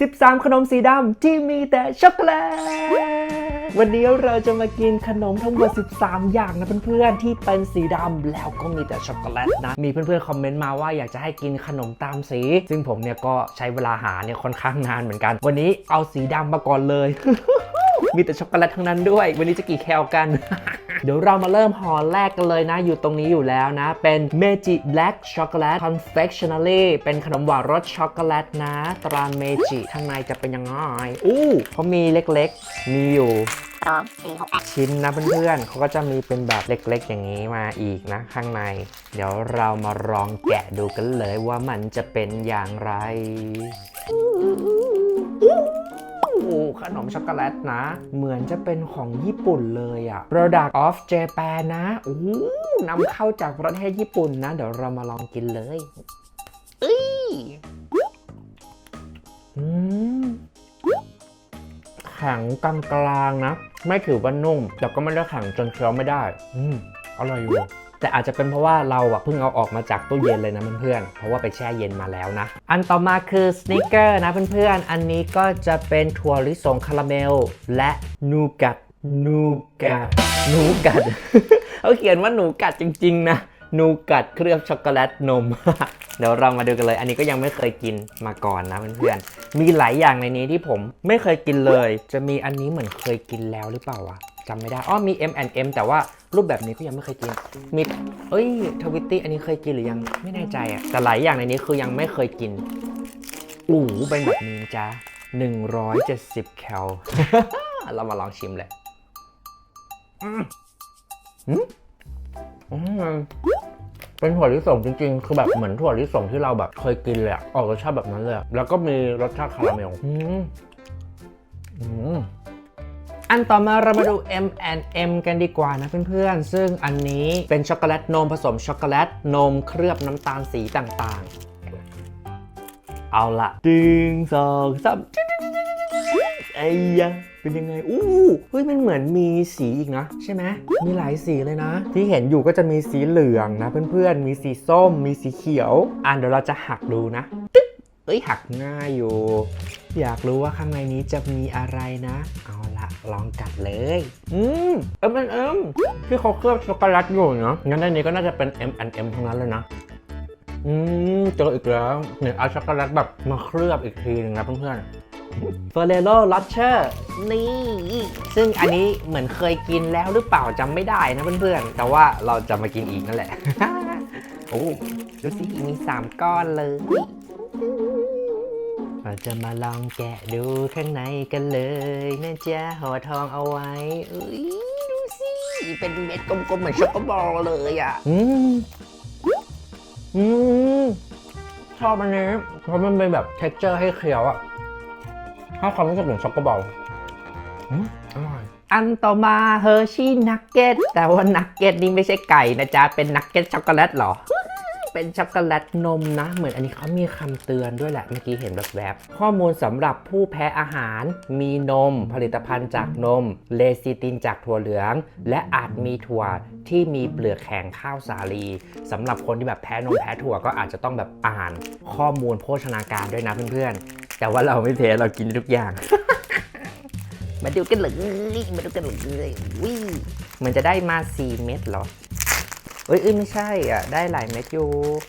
สิบสามขนมสีดำที่มีแต่ช็อกโกแลตวันนี้เราจะมากินขนมทั้งหมด 13 อย่างนะเพื่อนๆ ที่เป็นสีดำแล้วก็มีแต่ช็อกโกแลตนะ มีเพื่อนๆ คอมเมนต์มาว่าอยากจะให้กินขนมตามสี ซึ่งผมเนี่ยก็ใช้เวลาหาเนี่ยค่อนข้างนานเหมือนกัน วันนี้เอาสีดำมาก่อนเลย มีแต่ช็อกโกแลตทั้งนั้นด้วย วันนี้จะกี่แคลกัน เดี๋ยวเรามาเริ่มห่อแรกกันเลยนะ อยู่ตรงนี้อยู่แล้วนะ เป็น Meiji Black Chocolate Confectionery เป็นขนมหวานรสช็อกโกแลตนะ ตรา Meiji ข้างในจะเป็นยังไงอู้เขามีเล็กๆ มีอยู่สองสี่หกชิ้นนะเพื่อนๆเขาก็จะมีเป็นแบบเล็กๆ อย่างนี้มาอีกนะ ข้างใน เดี๋ยวเรามาลองแกะดูกันเลยว่ามันจะเป็นอย่างไร อู้ขนมช็อกโกแลตนะ เหมือนจะเป็นของญี่ปุ่นเลยอะ Product of Japan นะอู้นำเข้าจากประเทศญี่ปุ่นนะ เดี๋ยวเรามาลองกินเลยเอ้ยอืมแข็งกลางๆนะ ไม่ถือว่านุ่ม แต่ก็ไม่ได้แข็งจนเคี้ยวไม่ได้ อืมอร่อยอยู่ แต่อาจจะเป็นเพราะว่าเราอะเพิ่งเอาออกมาจากตู้เย็นเลยนะเพื่อนๆ เพราะว่าไปแช่เย็นมาแล้วนะ อันต่อมาคือสเนิกเกอร์นะเพื่อนๆ อันนี้ก็จะเป็นถั่วลิสงคาราเมล และนูกัดนูกัดนูกัดเขาเขียนว่าหนูกัดจริง ๆ นะนูกัดเคลือบช็อกโกแลตนม เดี๋ยวเรามาดูกันเลย อันนี้ก็ยังไม่เคยกินมาก่อนนะเพื่อนๆ มีหลายอย่างในนี้ที่ผมไม่เคยกินเลย จะมีอันนี้เหมือนเคยกินแล้วหรือเปล่าวะ จำไม่ได้อ้อมี M&M แต่ว่ารูปแบบนี้ก็ยังไม่เคยกินมีเอ้ยทวิตตี้อันนี้เคยกินหรือยังไม่แน่ใจอะแต่หลายอย่างในนี้คือยังไม่เคยกินอู้หูเป็นแบบนี้จ้า170 แคล เรามาลองชิมเลยอืมอืมเป็นถั่วลิสงจริงๆ คือแบบเหมือนถั่วลิสงที่เราแบบเคยกินเลยอะออกรสชาติแบบนั้นเลย แล้วก็มีรสชาติคาราเมล อืม อันต่อมาเรามาดู M&M กันดีกว่านะเพื่อนๆ ซึ่งอันนี้เป็นช็อกโกแลตนมผสมช็อกโกแลตนมเคลือบน้ำตาลสีต่างๆ เอาละดึงสองสามไอ้ยะเป็นยังไง อู้เฮ้ย มันเหมือนมีสีอีกนะ ใช่ไหม มีหลายสีเลยนะ ที่เห็นอยู่ก็จะมีสีเหลืองนะเพื่อนๆ มีสีส้ม มีสีเขียว อ่านเดี๋ยวเราจะหักดูนะเอ้ย หักง่ายอยู่ อยากรู้ว่าข้างในนี้จะมีอะไรนะ เอา ละลองกัดเลย อืมเอ็มเอ็มที่เขาเคลือบช็อกโกแลตอยู่เนาะงั้นในนี้ก็น่าจะเป็น M M ทั้งนั้นเลยนะอืมเจออีกแล้วเนี่ยเอาช็อกโกแลตแบบมาเคลือบอีกทีหนึงนะเพื่อนๆเฟอร์เรโรลอ t เชอร์นี่ ซึ่งอันนี้เหมือนเคยกินแล้วหรือเปล่าจำไม่ได้นะเพื่อนๆ แต่ว่าเราจะมากินอีกนั่นแหละ โอ้ ดูสิ มี 3 ก้อนเลย เราจะมาลองแกะดูข้างในกันเลยนะจ๊ะห่อทองเอาไว้เอ้ยดูสิเป็นเม็ดกลมๆเหมือนช็อกโกบอลเลยอะ อืมอืมชอบอันนี้เพราะมันเป็นแบบ t e x t อร์ให้เคี้ยวอะให้ความรู้สึกเหมือนช็อกโกบอลอืมอร่อยอันต่อมาเฮอร์ชี่นักเก็ตแต่ว่านักเก็ตนี่ไม่ใช่ไก่นะจ๊ะ เป็นนักเก็ตช็อกโกแลตเหรอ เป็นช็อกโกแลตนมนะ เหมือนอันนี้เขามีคำเตือนด้วยแหละ เมื่อกี้เห็นแบบแวบๆข้อมูลสำหรับผู้แพ้อาหาร มีนม ผลิตภัณฑ์จากนม เลซิตินจากถั่วเหลือง และอาจมีถั่วที่มีเปลือกแข็งข้าวสาลีสำหรับคนที่แบบแพ้นมแพ้ถั่วก็อาจจะต้องแบบอ่านข้อมูลโภชนาการด้วยนะเพื่อนๆ แต่ว่าเราไม่แพ้เรากินทุกอย่างมาดูกันเลยมาดูกันเลยวิมันจะได้มา 4 เม็ดเหรอ เอ้ยไม่ใช่อะได้หลายเม็ดอยู่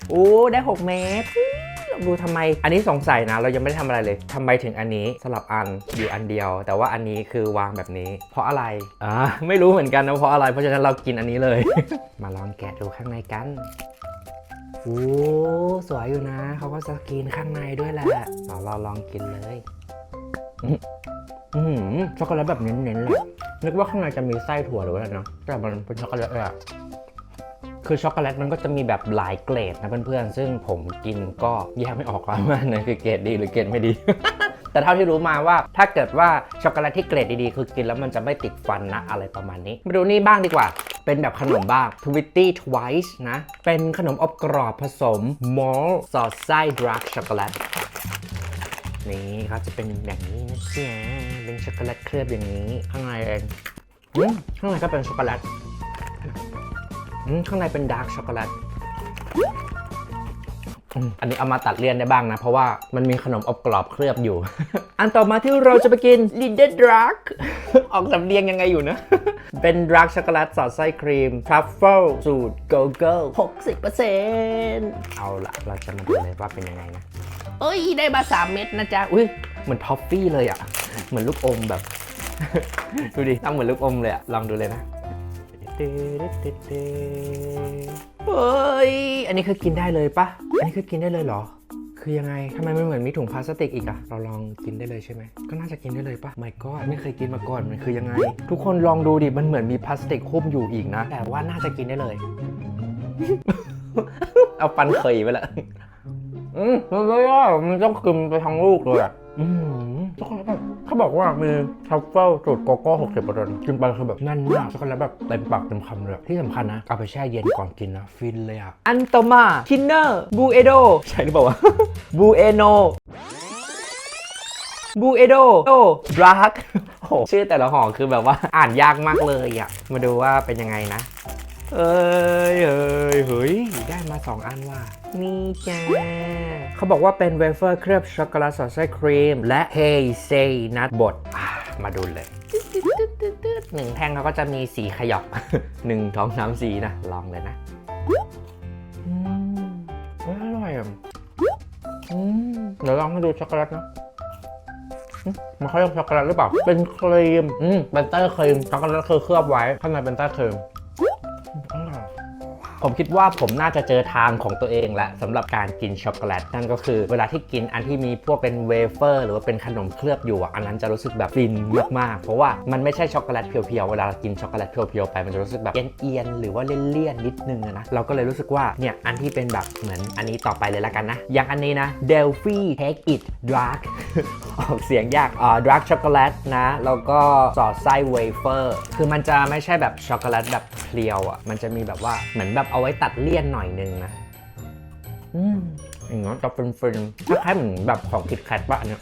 โอ้ได้6เม็ดอู้เราดูทำไม อันนี้สงสัยนะ เรายังไม่ได้ทำอะไรเลยทำไมถึงอันนี้สลับอันอยู่อันเดียว แต่ว่าอันนี้คือวางแบบนี้ เพราะอะไร อ่า ไม่รู้เหมือนกันนะเพราะอะไร เพราะฉะนั้นเรากินอันนี้เลย มาลองแกะดูข้างในกันโอ้สวยอยู่นะ เขาก็สกรีนข้างในด้วยแหละเอาเราลองกินเลยอื้ออืมช็อกโกแลตแบบเน้นๆเลยนึกว่าข้างในจะมีไส้ถั่วหรืออะไรเนาะแต่มันเป็นช็อกโกแลตเลยอะ คือช็อกโกแลตมันก็จะมีแบบหลายเกรดนะเพื่อนๆ ซึ่งผมกินก็แยกไม่ออกว่าอันคือเกรดดีหรือเกรดไม่ดี แต่เท่าที่รู้มาว่าถ้าเกิดว่าช็อกโกแลตที่เกรดดีๆ คือกินแล้วมันจะไม่ติดฟันนะอะไรประมาณนี้ มาดูนี่บ้างดีกว่า เป็นแบบขนมบ้าง t w i t t y Twice นะ เป็นขนมอบกรอบผสมมอลสอดไส้ดาร์กช็อกโกแลตนี่เขาจะเป็นอย่างนี้นะจ๊ะเป็นช็อกโกแลตเคลือบอย่างนี้ ข้างในเองข้างในก็เป็นช็อกโกแลต ข้างในเป็นดาร์กช็อกโกแลตอืมอันนี้เอามาตัดเลี่ยนได้บ้างนะ เพราะว่ามันมีขนมอบกรอบเคลือบอยู่ อันต่อมาที่เราจะไปกินลินเดดรักออกสำเนียงยังไงอยู่นะ เป็นดรักช็อกโกแลตสอดไส้ครีมทรัฟเฟิลสูตรโกโก้60%เอาละเราจะมาดูเลยว่าเป็นยังไงนะเอ้ย ได้มา3เม็ดนะจ๊ะ อุ้ยเหมือนท็อฟฟี่เลยอะ่ะ เหมือนลูกอมแบบ ดูดิทำเหมือนลูกอมเลยอะลองดูเลยนะ เฮ้ย อันนี้คือกินได้เลยปะ อันนี้คือกินได้เลยเหรอ คือยังไงทำไมมันเหมือนมีถุงพลาสติกอีกอะเราลองกินได้เลยใช่ไหม ก็น่าจะกินได้เลยปะไม่ก็ไม่เคยกินมาก่อน มันคือยังไง ทุกคนลองดูดิ มันเหมือนมีพลาสติกหุ้มอยู่อีกนะ แต่ว่าน่าจะกินได้เลย เอาฟันเคยไปละ อืมมันไม่ได้มันต้องกินไปทั้งลูกเลยอะอืมช็อกโกแลตแบบ เขาบอกว่ามีทรัฟเฟิลสูตรโกโก้หกสิบเปอร์เซ็นต์กินไปคือแบบแน่นมากช็อกโกแลตแบบเต็มปากเต็มคำเลยที่สำคัญนะเอาไปแช่เย็นก่อนกินนะ ฟินเลยอะ อันต่อมาคินเนอร์บูเอโดใช่หรือเปล่าวะบูเอโนบูเอโดโดบลักโอ้โหชื่อแต่ละห่อคือแบบว่าอ่านยากมากเลยอะ มาดูว่าเป็นยังไงนะ เอ้ยเอ้ยเฮ้ย ได้มา 2 อันว่ะ นี่จ้าเขาบอกว่าเป็นเวเฟอร์เคลือบช็อกโกแลตสอดไส้ครีม และเฮเซนัทบดมาดูเลยหนึ่งแท่งเขาก็จะมีสีขยับหนึ่งท้องน้ำสีนะ ลองเลยนะอืมอร่อยอะอืมเดี๋ยวลองให้ดูช็อกโกแลตนะมันเขาเรียกช็อกโกแลตหรือเปล่า เป็นครีม อืมเป็นเตอร์ครีมช็อกโกแลตคือเคลือบไว้ ข้างในเป็นเตอร์ครีม อร่อย ผมคิดว่าผมน่าจะเจอทางของตัวเองแล้วสำหรับการกินช็อกโกแลตนั่นก็คือเวลาที่กินอันที่มีพวกเป็นเวเฟอร์ หรือว่าเป็นขนมเคลือบอยู่อันนั้นจะรู้สึกแบบฟินมากๆเพราะว่ามันไม่ใช่ช็อกโกแลตเพียวๆเวลาเรากินช็อกโกแลตเพียวๆไปมันจะรู้สึกแบบเอียนๆหรือว่าเลี่ยนๆนิดนึงนะเราก็เลยรู้สึกว่าเนี่ยอันที่เป็นแบบเหมือนอันนี้ต่อไปเลยละกันนะ อย่างอันนี้นะ Delphi Take It Dark ออกเสียงยากอ่าดาร์กช็อกโกแลตนะแล้วก็สอดไส้เวเฟอร์คือมันจะไม่ใช่แบบช็อกโกแลตแบบเพียวอะมันจะมีแบบว่าเหมือนแบบเอาไว้ตัดเลี่ยนหน่อยนึงนะอืมอย่างนั้นจะเป็นฟินคล้ายๆเหมือนแบบของคิดแคทปะอันเนี้ย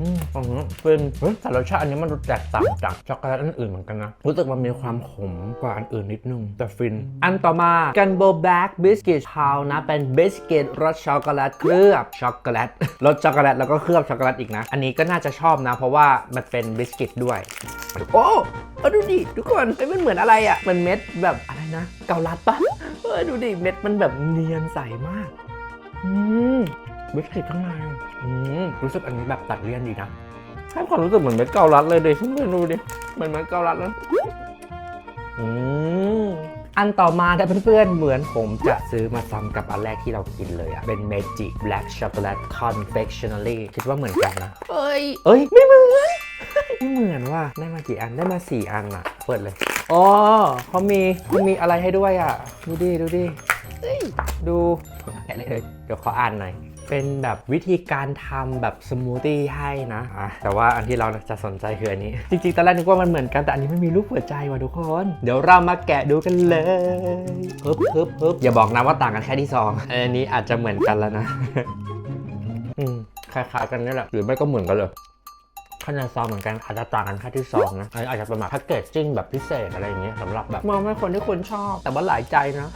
อืมอันนี้เป็นเฮ้ยแต่รสชาติอันนี้มันดูแตกต่างจากช็อกโกแลตอันอื่นเหมือนกันนะ รู้สึกมันมีความขมกว่าอันอื่นนิดนึง แต่ฟิน อันต่อมากันโบแบ็กบิสกิตพาวนะ เป็นบิสกิตรสช็อกโกแลตเคลือบช็อกโกแลตรสช็อกโกแลตแล้วก็เคลือบช็อกโกแลตอีกนะ อันนี้ก็น่าจะชอบนะ เพราะว่ามันเป็นบิสกิตด้วย โอ้เอาดูดิทุกคนเอ้ยมันเหมือนอะไรอะมันเม็ดแบบอะไร นะ เกาลัดปะเออดูดิเม็ดมันแบบเนียนใสมาก อืมบิสกิตข้างในอืมรู้สึกอันนี้แบบตัดเลี่ยนดีนะให้ความรู้สึกเหมือนเม็ดเกาลัดเลยดิเพื่อนๆดูดิเหมือนเม็ดเกาลัดแล้วอืมอันต่อมาถ้าเพื่อนๆ เหมือนผมจะซื้อมาซ้ำกับอันแรกที่เรากินเลยอะเป็น Magic Black Chocolate Confectionery คิดว่าเหมือนกันนะ เอ้ย เอ้ย ไม่เหมือน ไม่เหมือนว่าได้มากี่อันได้มาสี่อันอะเปิดเลย อ๋อเขามีเขามีอะไรให้ด้วยอะดูดิ ดูดิเฮ้ยดูแกะเลยเลยเดี๋ยวขออ่านหน่อย เป็นแบบวิธีการทำแบบสมูทตี้ให้นะอะแต่ว่าอันที่เราจะสนใจคืออันนี้ จริงๆ ตอนแรกนึกว่ามันเหมือนกัน แต่อันนี้ไม่มีรูปหัวใจว่ะทุกคน เดี๋ยวเรามาแกะดูกันเลยฮึบฮึบฮึบอย่าบอกนะว่าต่างกันแค่ที่ซอง อันนี้อาจจะเหมือนกันแล้วนะ อืมคล้ายๆกันนี่แหละ หรือไม่ก็เหมือนกันเลย ข้างในซองเหมือนกันอาจจะต่างกันแค่ที่ซองนะอาจจะเป็นแบบแพ็กเกจจิ้งแบบพิเศษอะไรอย่างเงี้ยสำหรับแบบมองให้คนที่คุณชอบ แต่ว่าหลายใจนะ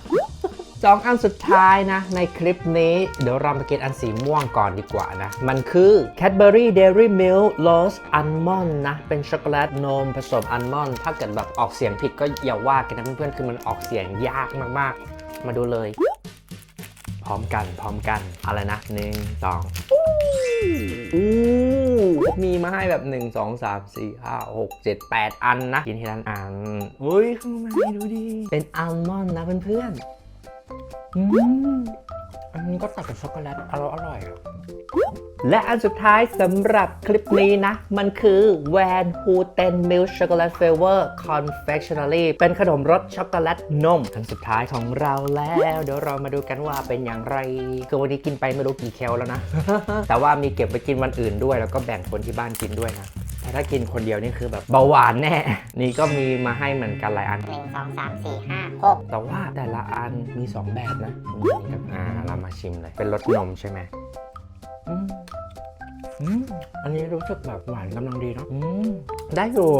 สองอันสุดท้ายนะ ในคลิปนี้ เดี๋ยวเรามากินอันสีม่วงก่อนดีกว่านะ มันคือ Cadbury Dairy Milk Rose Almond นะ เป็นช็อกโกแลตนมผสมอัลมอนด์ถ้าเกิดแบบออกเสียงผิดก็อย่าว่ากันนะเพื่อนๆ คือมันออกเสียงยากมากๆ มาดูเลย พร้อมกัน พร้อมกัน อะไรนะหนึ่งสองอู้มีมาให้แบบ 1 2 3 4 5 6 7 8 อันนะ กินทีละอันอุ้ยข้างในดูดิ เป็นอัลมอนด์นะเพื่อนๆ อืม อันนี้ก็ตัดกับช็อกโกแลตอร่อยอร่อยอะ และอันสุดท้ายสำหรับคลิปนี้นะ มันคือแวนฮูเทนมิลช็อกโกแลตเฟเวอร์คอนเฟคชั่น r y เป็นขนมรสช็อกโกแลตนมอันสุดท้ายของเราแล้ว เดี๋ยวเรามาดูกันว่าเป็นอย่างไรคือวันนี้กินไปไม่รู้กี่แคลแล้วนะ แต่ว่ามีเก็บไปกินวันอื่นด้วย แล้วก็แบ่งคนที่บ้านกินด้วยนะแต่ถ้ากินคนเดียวนี่คือแบบเบาหวานแน่ นี่ก็มีมาให้เหมือนกันหลายอันหนึ่งสองสามสี่ห้าหกแต่ว่าแต่ละอันมี 2 แบบนะมีอันนี้กับอ่าเรามาชิมเลย เป็นรสนมใช่ไหมอืม อืมอันนี้รู้สึกแบบหวานกำลังดีเนาะอืมได้อยู่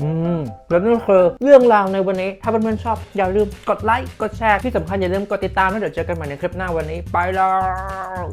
อืมแล้วนี่คือเรื่องราวในวันนี้ ถ้าเพื่อนๆชอบอย่าลืมกดไลค์ กดแชร์ ที่สำคัญอย่าลืมกดติดตามแล้วเดี๋ยวเจอกันใหม่ในคลิปหน้าวันนี้ ไปแล้ว